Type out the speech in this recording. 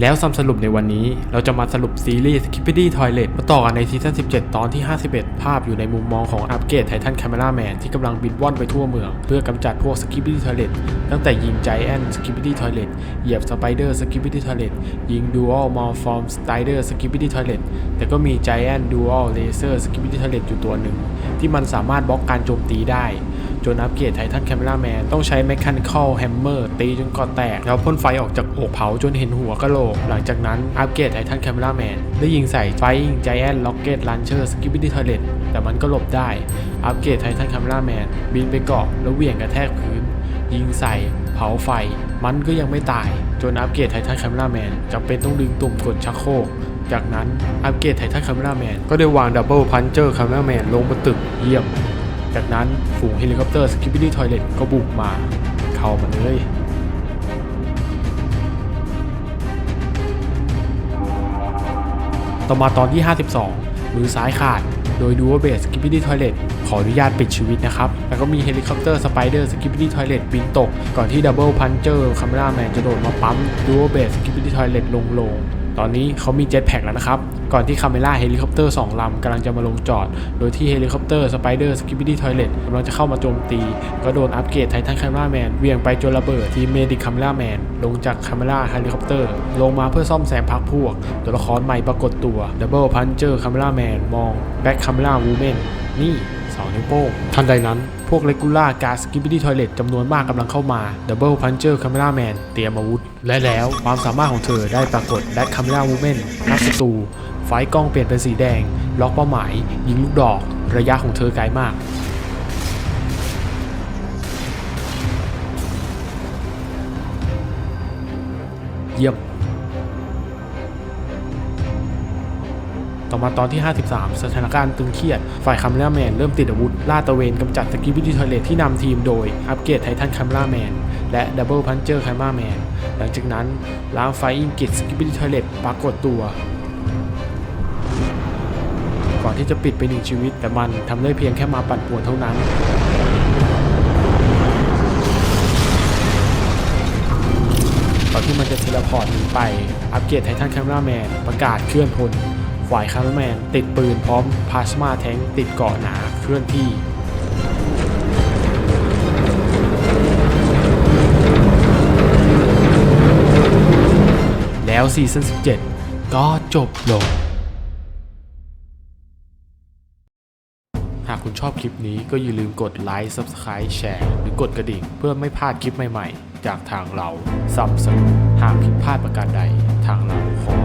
แล้วสำสรุปในวันนี้เราจะมาสรุปซีรีส์ Skibidi Toilet มาต่อกันในซีซั่น 17 ตอนที่ 51 ภาพอยู่ในมุมมองของอัปเกรดไททัน c a m e r a m a n ที่กำลังบินว่อนไปทั่วเมือง เพื่อกำจัดพวก Skibidi Toilet ตั้งแต่ยิง Giant Skibidi Toilet เหยียบ Spider Skibidi Toilet ยิง Dual Malform Spider Skibidi Toilet แต่ก็มี Giant Dual Laser Skibidi Toilet อยู่ตัวหนึ่งที่มันสามารถบล็อกการโจมตีได้ จนอัปเกรดไททันแคมราแมนต้องใช้ Mechanical Hammer ตีจนกอแตก แล้วพ่นไฟออกจากอกเผาจนเห็นหัวกะโหลก หลังจากนั้นอัปเกรดไททันแคมราแมนได้ยิงใส่ Flying Giant Rocket Launcher Skibidi Toilet แต่มันก็หลบได้ อัปเกรดไททันแคมราแมนบินไปเกาะแล้วเหวี่ยงกระแทกพื้น ยิงใส่เผาไฟ มันก็ยังไม่ตาย จนอัปเกรดไททันแคมราแมนจำเป็นต้องดึงตุ่มกดชักโครกจากนั้นอัปเกรดไททันแคมราแมนก็ได้วางดับเบิลพันเจอร์แคมราแมนลงบนตึกเยี่ยม จากนั้นฝูงเฮลิคอปเตอร์สกิปปี้ทอยเลตก็บุกมา เข้ามาเลยต่อมาตอนที่ 52 มือซ้ายขาด โดยดูว่าเบสสกิปปี้ทอยเลตขออนุญาตปิดชีวิตนะครับ แล้วก็มีเฮลิคอปเตอร์สไปเดอร์สกิปปี้ทอยเลตบินตก ก่อนที่ดับเบิลพันเจอร์คาเมราแมนจะโดดมาปั๊มดูว่าเบสสกิปปี้ทอยเลตลงลง ตอนนี้เขามีเจ็ตแพ็กแล้วนะครับ ก่อนที่คาเมล่าเฮลิคอปเตอร์2ลำกำลังจะมาลงจอด โดยที่เฮลิคอปเตอร์สไปเดอร์สกิปปี้ทอยเลตกำลังจะเข้ามาโจมตี ก็โดนอัปเกรดไททันคาเมล่าแมนเวียงไปจนระเบิดทีเมดิคคาเมล่าแมนลงจากคาเมล่าเฮลิคอปเตอร์ลงมาเพื่อซ่อมแซมพักพวก ตัวละครใหม่ปรากฏตัวดับเบิลพันเจอร์คาเมล่าแมนมองแบ็คคาเมล่าวูแมนนี่ นิ้วโป้งทันใดนั้นพวกเลกูล่าการสกิปปี้ทอยเลตจำนวนมากกำลังเข้ามาดับเบิลพันเจอร์คาเมล่าแมนเตรียมอาวุธ และแล้วความสามารถของเธอได้ปรากฏแบ็คคาเมล่าวูแมนนักศัตรูไฟกล้องเปลี่ยนเป็นสีแดง ล็อกเป้าหมาย ยิงลูกดอก ระยะของเธอไกลมากเยี่ยม ต่อมาตอนที่ 53 สถานการณ์ตึงเครียด ฝ่ายคัมล่าแมนเริ่มติดอาวุธล่าตะเวนกำจัดสกิปปี้ทอยเลทที่นำทีมโดยอัปเกรดไททันคัมล่าแมนและดับเบิลพันเจอร์คัมล่าแมนหลังจากนั้นล้างไฟอิงกิตสกิปปี้ทอยเลทปรากฏตัว ก่อนที่จะปิดไปหนึ่งชีวิต แต่มันทำได้เพียงแค่มาปั่นป่วนเท่านั้นก่อนที่มันจะเทเลพอร์ตหนีไป อัปเกรดไททันแคมราแมนประกาศเคลื่อนพล ฝ่ายคาร์แมนติดปืนพร้อมพลาสมาแทงติดเกาะหนาเคลื่อนที่แล้วซีซั่น17 ก็จบลง หากคุณชอบคลิปนี้ก็อย่าลืมกดไลค์ Subscribe แชร์ หรือกดกระดิ่ง เพื่อไม่พลาดคลิปใหม่ๆ จากทางเราซัมซุงหากผิดพลาดประการใดทางเราขอ